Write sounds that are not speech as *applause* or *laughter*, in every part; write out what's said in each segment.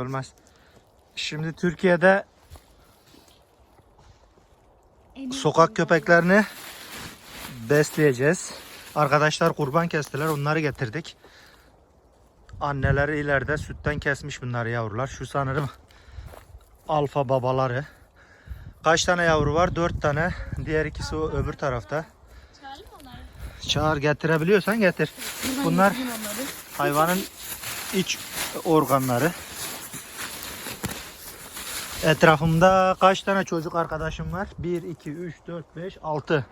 Olmaz. Şimdi Türkiye'de sokak köpeklerini besleyeceğiz. Arkadaşlar kurban kestiler. Onları getirdik. Anneleri ileride sütten kesmiş bunları yavrular. Şu sanırım alfa babaları. Kaç tane yavru var? Dört tane. Diğer ikisi o öbür tarafta. Çağır getirebiliyorsan getir. Bunlar hayvanın iç organları. Etrafımda kaç tane çocuk arkadaşım var? 1, 2, 3, 4, 5, 6.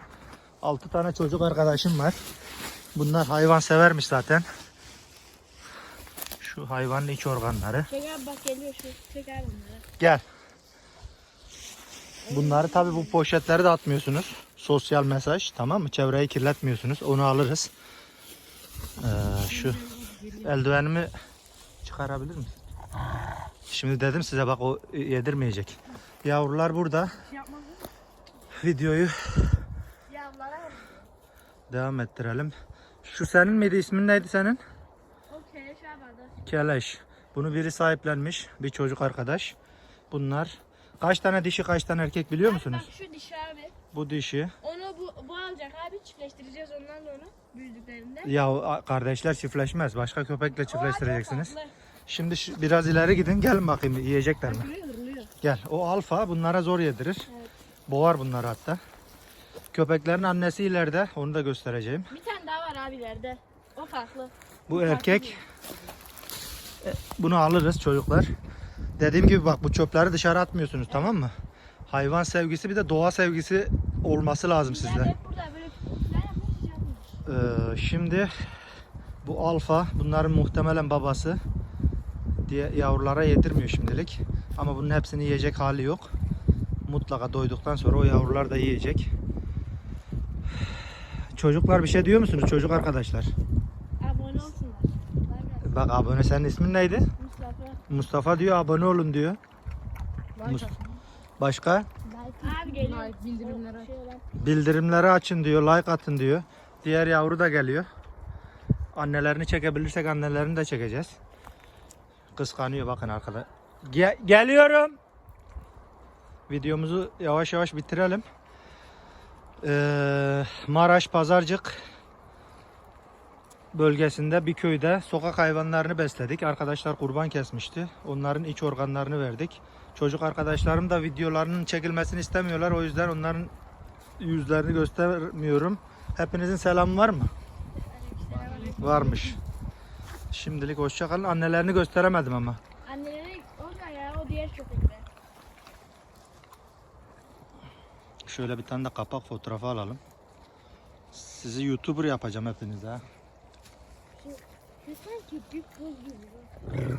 6 tane çocuk arkadaşım var. Bunlar hayvan severmiş zaten. Şu hayvanın iç organları. Çek abi bak geliyor şu. Çek abi onları. Gel. Bunları tabi bu poşetleri de atmıyorsunuz. Sosyal mesaj tamam mı? Çevreyi kirletmiyorsunuz. Onu alırız. Ee, şu eldivenimi çıkarabilir misin? Şimdi dedim size bak o yedirmeyecek. Yavrular burada. Videoyu devam ettirelim. Şu senin miydi? İsmin neydi senin? o keleş abi. Keleş. Bunu biri sahiplenmiş. Bir çocuk arkadaş. Bunlar kaç tane dişi kaç tane erkek biliyor musunuz? Bak şu dişi abi. Bu dişi. Onu bu, bu alacak abi çiftleştireceğiz ondan sonra büyüdüklerinde. Ya kardeşler çiftleşmez. Başka köpekle O çiftleştireceksiniz. tatlı. Şimdi şu- biraz ileri gidin. Gelin bakayım yiyecekler mi? Gel. O alfa bunlara zor yedirir. Evet. Boğar bunları hatta. Köpeklerin annesi ileride. Onu da göstereceğim. Bir tane daha var abilerde. O farklı. Bu erkek. E, Bunu alırız çocuklar. Dediğim gibi bak bu çöpleri dışarı atmıyorsunuz tamam mı? Hayvan sevgisi bir de doğa sevgisi olması lazım Bizler sizde. Ee, şimdi bu alfa bunların muhtemelen babası diye yavrulara yedirmiyor şimdilik. Ama bunun hepsini yiyecek hali yok. Mutlaka doyduktan sonra o yavrular da yiyecek. Çocuklar bir şey diyor musunuz çocuk arkadaşlar? Abone olsunlar. Bak abone senin ismin neydi? Mustafa. Mustafa diyor abone olun diyor. Mus- Başka? Abi geliyor. Like, bildirimleri Şey. Bildirimleri açın diyor, like atın diyor. Diğer yavru da geliyor. Annelerini çekebilirsek annelerini de çekeceğiz. Kıskanıyor bakın arkada. Ge- geliyorum. Videomuzu yavaş yavaş bitirelim. Ee, Maraş Pazarcık bölgesinde bir köyde sokak hayvanlarını besledik. Arkadaşlar kurban kesmişti. Onların iç organlarını verdik. Çocuk arkadaşlarım da videolarının çekilmesini istemiyorlar. O yüzden onların yüzlerini göstermiyorum. Hepinizin selamı var mı? Varmış. Şimdilik hoşça kalın. Annelerini gösteremedim ama. Anneleri orada ya o diğer köpekler. Şöyle bir tane de kapak fotoğrafı alalım. Sizi YouTuber yapacağım hepinize. ha. Şu sanki bir poz gibi. *laughs*